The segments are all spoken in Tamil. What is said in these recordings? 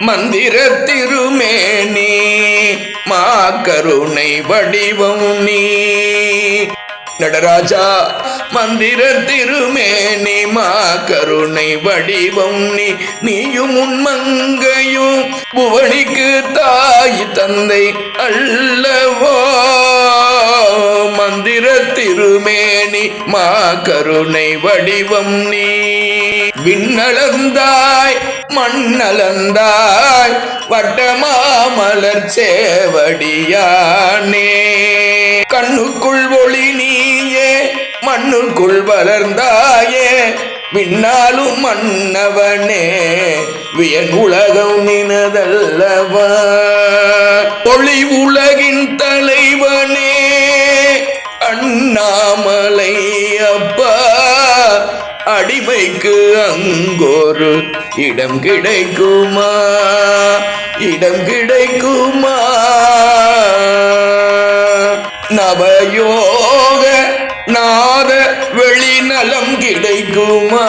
மந்திர திருமேனி மா கருணை வடிவம் நீ. நடராஜா மந்திர திருமேனி மா கருணை வடிவம் நீ. நீயும் உன்மங்கையும் புவனிக்கு தாய் தந்தை அல்லவோ. மந்திர திருமேனி மா கருணை வடிவம் நீ. விண்ணளந்தாய் மண்ணலந்தாய் வட்டமாமலர் சேவடியானே. கண்ணுக்குள் ஒளி நீயே மண்ணுக்குள் வளர்ந்தாயே மின்னாலும் மன்னவனே வியன் உலகம் நினதல்லவா. ஒளி உலகின் தலைவனே அண்ணாமலை அடிமைக்கு அங்கொரு இடம் கிடைக்குமா? இடம் கிடைக்குமா? நவயோக நாத வெளிநலம் கிடைக்குமா?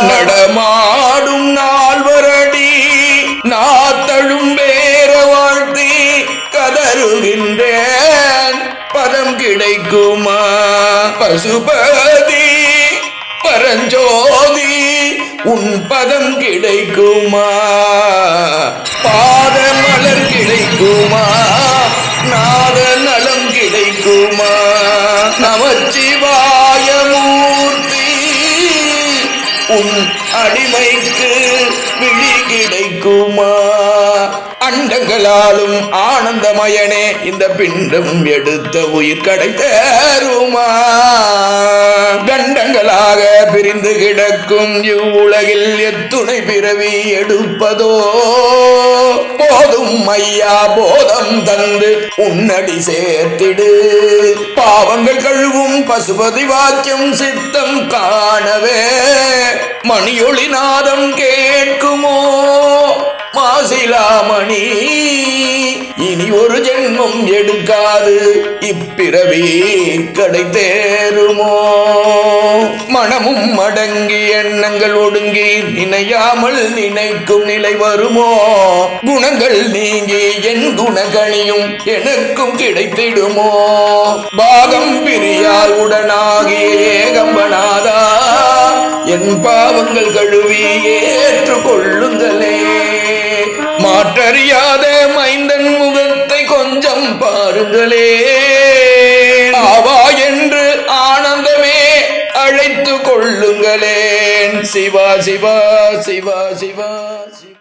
நடமாடும் நால்வரடி நாத்தழும் வேற வாழ்த்தி கதறுகின்றேன். பதம் கிடைக்குமா? பசுபதி பரஞ்சோதி உன் பதம் கிடைக்குமா? பாத மலர் கிடைக்குமா? நாத நலம் கிடைக்குமா? நமச்சிவாயமூர்த்தி உன் அடிமைக்கு விழி கிடைக்குமா? அண்டங்களாலும் ஆனந்தமயனே இந்த பிண்டம் எடுத்த உயிர் கடை தேருமா? கிடக்கும் இவ்வுலகில் எத்துணை பிறவி எடுப்பதோ? போதும் ஐயா போதம் தந்து உன்னடி சேர்த்திடு. பாவங்கள் கழுவும் பசுபதி வாக்கியம் சித்தம் காணவே. மணியொளி நாதம் கேட்குமோ? சிலாமணி இனி ஒரு ஜென்மம் எடுக்காது இப்பிறவி கடை மனமும் மடங்கி எண்ணங்கள் ஒடுங்கி நினையாமல் நினைக்கும் நிலை வருமோ? குணங்கள் நீங்கி என் குணகணியும் எனக்கும் கிடைத்திடுமோ? பாகம் பிரியால் உடனாகி ஏகம்பனாதா என் பாவங்கள் கழுவி ஏற்றுக்கொள்ளுங்களே மாற்றறியாத மைந்தன் முகத்தை கொஞ்சம் பாருங்களே. அவா என்று ஆனந்தமே அழைத்து கொள்ளுங்களேன். சிவா சிவா சிவா சிவா சிவா.